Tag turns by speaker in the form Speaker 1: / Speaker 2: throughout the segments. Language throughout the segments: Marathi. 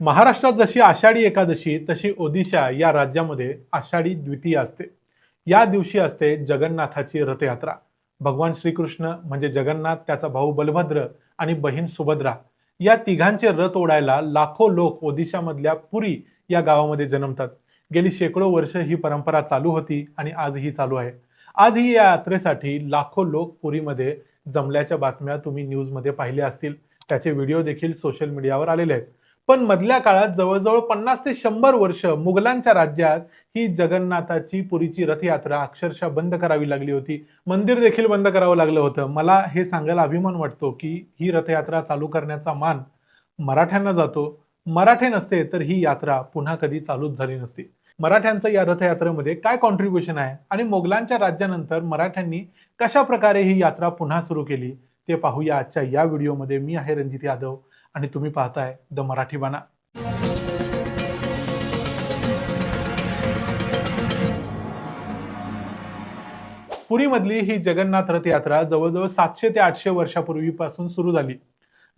Speaker 1: महाराष्ट्रात जशी आषाढी एकादशी तशी ओदिशा या राज्यामध्ये आषाढी द्वितीय असते. या दिवशी असते जगन्नाथाची रथयात्रा. भगवान श्रीकृष्ण म्हणजे जगन्नाथ त्याचा भाऊ बलभद्र आणि बहीण सुभद्रा या तिघांचे रथ ओढायला लाखो लोक ओदिशामधल्या पुरी या गावामध्ये जन्मतात. गेली शेकडो वर्ष ही परंपरा चालू होती आणि आजही चालू आहे. आजही या यात्रेसाठी लाखो लोक पुरीमध्ये जमल्याच्या बातम्या तुम्ही न्यूजमध्ये पाहिल्या असतील. त्याचे व्हिडिओ देखील सोशल मीडियावर आलेले आहेत. पण मधल्या काळात जवळजवळ पन्नास ते शंभर वर्ष मुघलांच्या राज्यात ही जगन्नाथाची पुरीची रथयात्रा अक्षरशः बंद करावी लागली होती. मंदिर देखील बंद करावं लागलं होतं. मला हे सांगायला अभिमान वाटतो की ही रथयात्रा चालू करण्याचा मान मराठ्यांना जातो. मराठे नसते तर ही यात्रा पुन्हा कधी चालूच झाली नसती. मराठ्यांचं या रथयात्रेमध्ये काय कॉन्ट्रीब्युशन आहे आणि मोगलांच्या राज्यानंतर मराठ्यांनी कशा प्रकारे ही यात्रा पुन्हा सुरू केली ते पाहूया आजच्या या व्हिडिओमध्ये. मी आहे रणजित यादव. आणि तुम्ही पाहताय द मराठी बाणा पुरीमधली ही जगन्नाथ रथयात्रा जवळजवळ सातशे ते आठशे वर्षापूर्वीपासून सुरू झाली.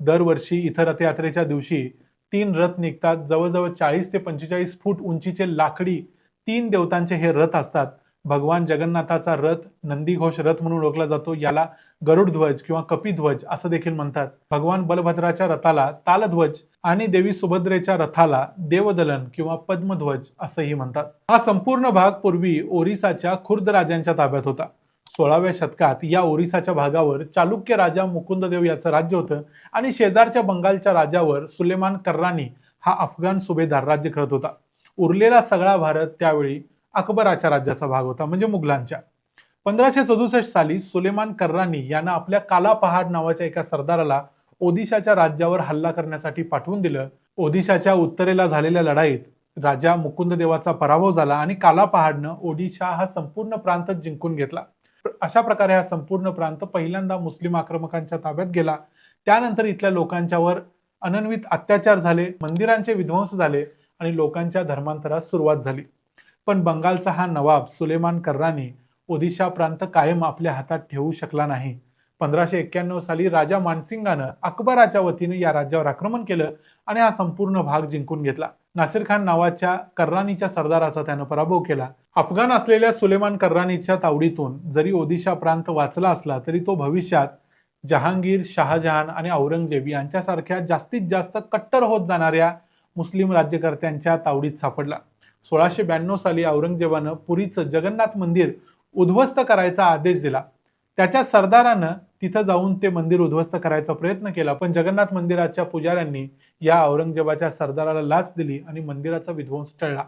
Speaker 1: दरवर्षी इथं रथयात्रेच्या दिवशी तीन रथ निघतात. जवळजवळ चाळीस ते पंचेचाळीस फूट उंचीचे लाकडी तीन देवतांचे हे रथ असतात. भगवान जगन्नाथाचा रथ नंदीघोष रथ म्हणून ओळखला जातो. याला गरुडध्वज किंवा कपिध्वज असं देखील म्हणतात. भगवान बलभद्राच्या रथाला तालध्वज आणि देवी सुभद्रेच्या रथाला देवदलन किंवा पद्मध्वज असंही म्हणतात. हा संपूर्ण भाग पूर्वी ओरिसाच्या खुर्द राजांच्या ताब्यात होता. सोळाव्या शतकात या ओरिसाच्या भागावर चालुक्य राजा मुकुंददेव याचं राज्य होतं आणि शेजारच्या बंगालच्या राजावर सुलेमान कर्रानी हा अफगाण सुभेदार राज्य करत होता. उरलेला सगळा भारत त्यावेळी अकबराच्या राज्याचा भाग होता म्हणजे मुघलांच्या. पंधराशे सदुसष्ट साली सुलेमान कर्रानी यांना आपल्या काला पहाड नावाच्या एका सरदाराला ओदिशाच्या राज्यावर हल्ला करण्यासाठी पाठवून दिलं. ओदिशाच्या उत्तरेला झालेल्या लढाईत राजा मुकुंददेवाचा पराभव झाला आणि काला पहाडनं ओडिशा हा संपूर्ण प्रांतच जिंकून घेतला. अशा प्रकारे हा संपूर्ण प्रांत पहिल्यांदा मुस्लिम आक्रमकांच्या ताब्यात गेला. त्यानंतर इथल्या लोकांच्यावर अनन्वित अत्याचार झाले मंदिरांचे विध्वंस झाले आणि लोकांच्या धर्मांतरास सुरुवात झाली. पण बंगालचा हा नवाब सुलेमान कर्रानी ओदिशा प्रांत कायम आपल्या हातात ठेवू शकला नाही. पंधराशे एक्क्याण्णव साली राजा मानसिंगानं अकबराच्या वतीने या राज्यावर आक्रमण केलं आणि हा संपूर्ण भाग जिंकून घेतला. नासिर खान नावाच्या कर्रानीच्या सरदाराचा त्यानं पराभव केला. अफगाण असलेल्या सुलेमान कर्रानीच्या तावडीतून जरी ओदिशा प्रांत वाचला असला तरी तो भविष्यात जहांगीर शहाजहान आणि औरंगजेब यांच्यासारख्या जास्तीत जास्त कट्टर होत जाणाऱ्या मुस्लिम राज्यकर्त्यांच्या तावडीत सापडला. सोळाशे ब्याण्णव साली औरंगजेबानं पुरीचं जगन्नाथ मंदिर उद्ध्वस्त करायचा आदेश दिला. त्याच्या सरदारानं तिथं जाऊन ते मंदिर उद्ध्वस्त करायचा प्रयत्न केला. पण जगन्नाथ मंदिराच्या पुजाऱ्यांनी या औरंगजेबाच्या सरदाराला लाच दिली आणि मंदिराचा विध्वंस टळला.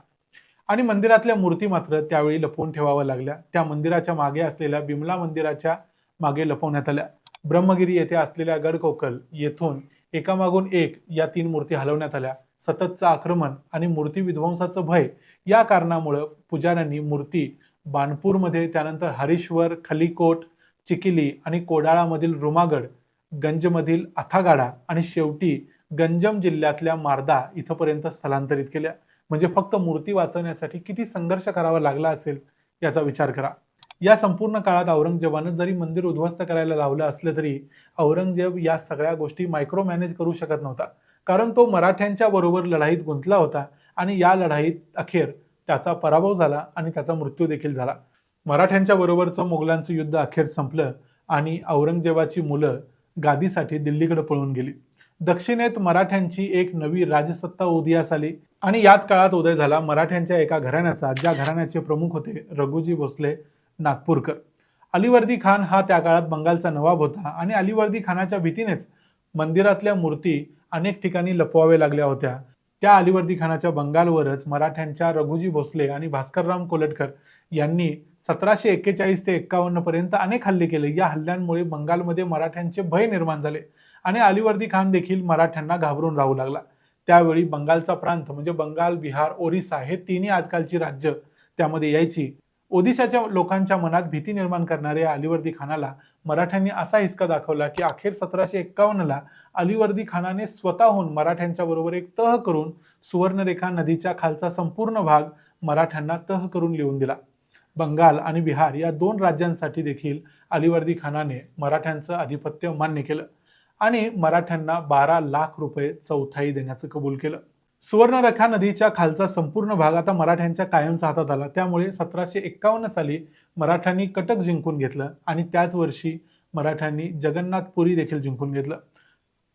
Speaker 1: आणि मंदिरातल्या मूर्ती मात्र त्यावेळी लपवून ठेवाव्या लागल्या. त्या मंदिराच्या मागे असलेल्या बिमला मंदिराच्या मागे लपवण्यात आल्या. ब्रह्मगिरी येथे असलेल्या गडकोकल येथून एकामागून एक या तीन मूर्ती हलवण्यात आल्या. सततचं आक्रमण आणि मूर्ती विध्वंसाचं भय या कारणामुळं पुजाऱ्यांनी मूर्ती बाणपूरमध्ये त्यानंतर हरीश्वर खलीकोट चिकिली आणि कोडाळामधील रुमागड गंजमधील अथागाडा आणि शेवटी गंजम जिल्ह्यातल्या मार्दा इथंपर्यंत स्थलांतरित केल्या. म्हणजे फक्त मूर्ती वाचवण्यासाठी किती संघर्ष करावा लागला असेल याचा विचार करा. या संपूर्ण काळात औरंगजेबानं जरी मंदिर उद्ध्वस्त करायला लावलं असलं तरी औरंगजेब या सगळ्या गोष्टी मायक्रो मॅनेज करू शकत नव्हता. कारण तो मराठ्यांच्या बरोबर लढाईत गुंतला होता आणि या लढाईत अखेर त्याचा पराभव झाला आणि त्याचा मृत्यू देखील झाला. मराठ्यांच्या बरोबरचं मोगलांचं युद्ध अखेर संपलं आणि औरंगजेबाची मुलं गादीसाठी दिल्लीकडे पळून गेली. दक्षिणेत मराठ्यांची एक नवी राजसत्ता उदयास आली आणि याच काळात उदय झाला मराठ्यांच्या एका घराण्याचा ज्या घराण्याचे प्रमुख होते रघुजी भोसले नागपूरकर. अलिवर्दी खान हा त्या काळात बंगालचा नवाब होता आणि अलिवर्दी खानाच्या भीतीनेच मंदिरातल्या मूर्ती अनेक ठिकाणी लपवावे लागल्या होत्या. त्या अलिवर्दी खानाच्या बंगालवरच मराठ्यांच्या रघुजी भोसले आणि भास्करराम कोलटकर यांनी सतराशे एक्केचाळीस ते एक्कावन्न पर्यंत अनेक हल्ले केले. या हल्ल्यांमुळे बंगालमध्ये मराठ्यांचे भय निर्माण झाले आणि अलिवर्दी खान देखील मराठ्यांना घाबरून राहू लागला. त्यावेळी बंगालचा प्रांत म्हणजे बंगाल बिहार ओरिसा हे तिन्ही आजकालची राज्य त्यामध्ये यायची ओदिशाच्या लोकांच्या मनात भीती निर्माण करणाऱ्या अलिवर्दी खानाला मराठ्यांनी असा हिसका दाखवला की अखेर सतराशे एक्कावन्नला अलिवर्दी खानाने स्वतःहून मराठ्यांच्या बरोबर एक तह करून सुवर्णरेखा नदीच्या खालचा संपूर्ण भाग मराठ्यांना तह करून लिहून दिला. बंगाल आणि बिहार या दोन राज्यांसाठी देखील अलिवर्दी खानाने मराठ्यांचं आधिपत्य मान्य केलं आणि मराठ्यांना बारा लाख रुपये चौथाई देण्याचं कबूल केलं. सुवर्णरेखा नदीच्या खालचा संपूर्ण भाग आता मराठ्यांच्या कायमचा हातात आला. त्यामुळे सतराशे एक्कावन्न साली मराठ्यांनी कटक जिंकून घेतलं आणि त्याच वर्षी मराठ्यांनी जगन्नाथपुरी देखील जिंकून घेतलं.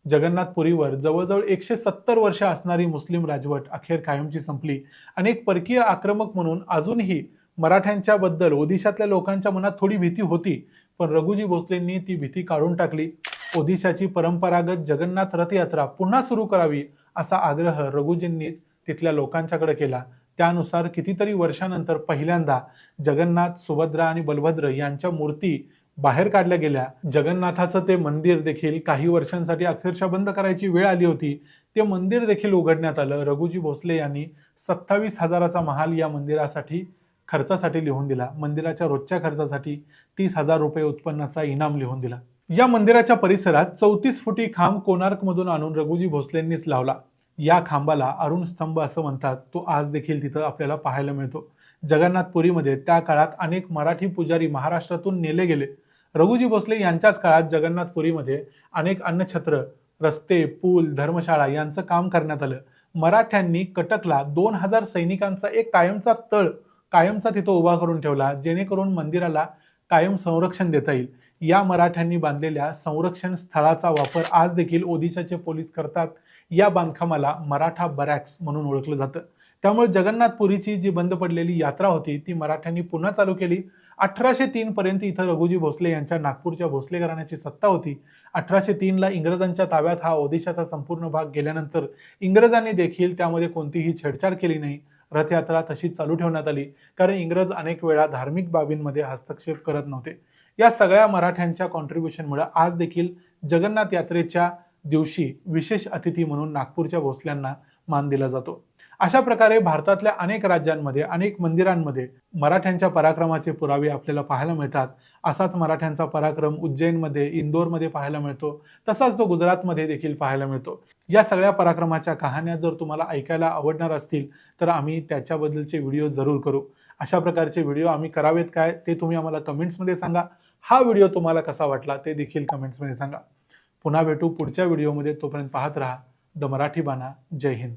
Speaker 1: जगन्नाथपुरीवर जवळजवळ एकशे सत्तर वर्ष असणारी मुस्लिम राजवट अखेर कायमची संपली. अनेक परकीय आक्रमक म्हणून अजूनही मराठ्यांच्या बद्दल ओदिशातल्या लोकांच्या मनात थोडी भीती होती पण रघुजी भोसलेंनी ती भीती काढून टाकली. ओदिशाची परंपरागत जगन्नाथ रथयात्रा पुन्हा सुरू करावी असा आग्रह रघुजींनीच तिथल्या लोकांच्याकडे केला. त्यानुसार कितीतरी वर्षानंतर पहिल्यांदा जगन्नाथ सुभद्रा आणि बलभद्र यांच्या मूर्ती बाहेर काढल्या गेल्या. जगन्नाथाचं ते मंदिर देखील काही वर्षांसाठी अक्षरशः बंद करायची वेळ आली होती. ते मंदिर देखील उघडण्यात आलं. रघुजी भोसले यांनी सत्तावीस हजाराचा महाल या मंदिरासाठी खर्चासाठी लिहून दिला. मंदिराच्या रोजच्या खर्चासाठी तीस हजार रुपये उत्पन्नाचा इनाम लिहून दिला. या मंदिराच्या परिसरात चौतीस फुटी खांब कोणार्कमधून आणून रघुजी भोसलेंनीच लावला. या खांबाला अरुण स्तंभ असं म्हणतात. तो आज देखील तिथं आपल्याला पाहायला मिळतो. जगन्नाथपुरीमध्ये त्या काळात अनेक मराठी पुजारी महाराष्ट्रातून नेले गेले. रघुजी भोसले यांच्याच काळात जगन्नाथपुरीमध्ये अनेक अन्नछत्र रस्ते पूल धर्मशाळा यांचं काम करण्यात आलं. मराठ्यांनी कटकला दोन हजार सैनिकांचा एक कायमचा तळ कायमचा तिथं उभा करून ठेवला जेणेकरून मंदिराला कायम संरक्षण देता येईल. या मराठ्यांनी बांधलेल्या संरक्षण स्थळाचा वापर आज देखील ओदिशाचे पोलीस करतात. या बांधकामाला मराठा बरॅक्स म्हणून ओळखलं जातं. त्यामुळे जगन्नाथपुरीची जी बंद पडलेली यात्रा होती ती मराठ्यांनी पुन्हा चालू केली. अठराशे तीन पर्यंत इथं रघुजी भोसले यांच्या नागपूरच्या भोसले घराण्याची सत्ता होती. अठराशे तीनला इंग्रजांच्या ताब्यात हा ओदिशाचा संपूर्ण भाग गेल्यानंतर इंग्रजांनी देखील त्यामध्ये कोणतीही छेडछाड केली नाही. रथयात्रा तशी चालू ठेवण्यात आली कारण इंग्रज अनेक वेळा धार्मिक बाबींमध्ये हस्तक्षेप करत नव्हते. या सगळ्या मराठ्यांच्या कॉन्ट्रीब्युशनमुळे आज देखील जगन्नाथ यात्रेच्या दिवशी विशेष अतिथी म्हणून नागपूरच्या भोसल्यांना मान दिला जातो. अशा प्रकारे भारतातल्या अनेक राज्यांमध्ये अनेक मंदिरांमध्ये मराठ्यांच्या पराक्रमाचे पुरावे आपल्याला पाहायला मिळतात. असाच मराठ्यांचा पराक्रम उज्जैनमध्ये इंदोरमध्ये पाहायला मिळतो. तसाच तो गुजरातमध्ये देखील पाहायला मिळतो. या सगळ्या पराक्रमाच्या कहाण्या जर तुम्हाला ऐकायला आवडणार असतील तर आम्ही त्याच्याबद्दलचे व्हिडिओ जरूर करू. अशा प्रकारचे व्हिडिओ आम्ही करावेत काय ते तुम्ही आम्हाला कमेंट्समध्ये सांगा. हा व्हिडिओ तुम्हाला कसा वाटला ते देखील कमेंट्समध्ये सांगा. पुन्हा भेटू पुढच्या व्हिडिओमध्ये. तोपर्यंत पाहत राहा. द मराठी बाणा. जय हिंद.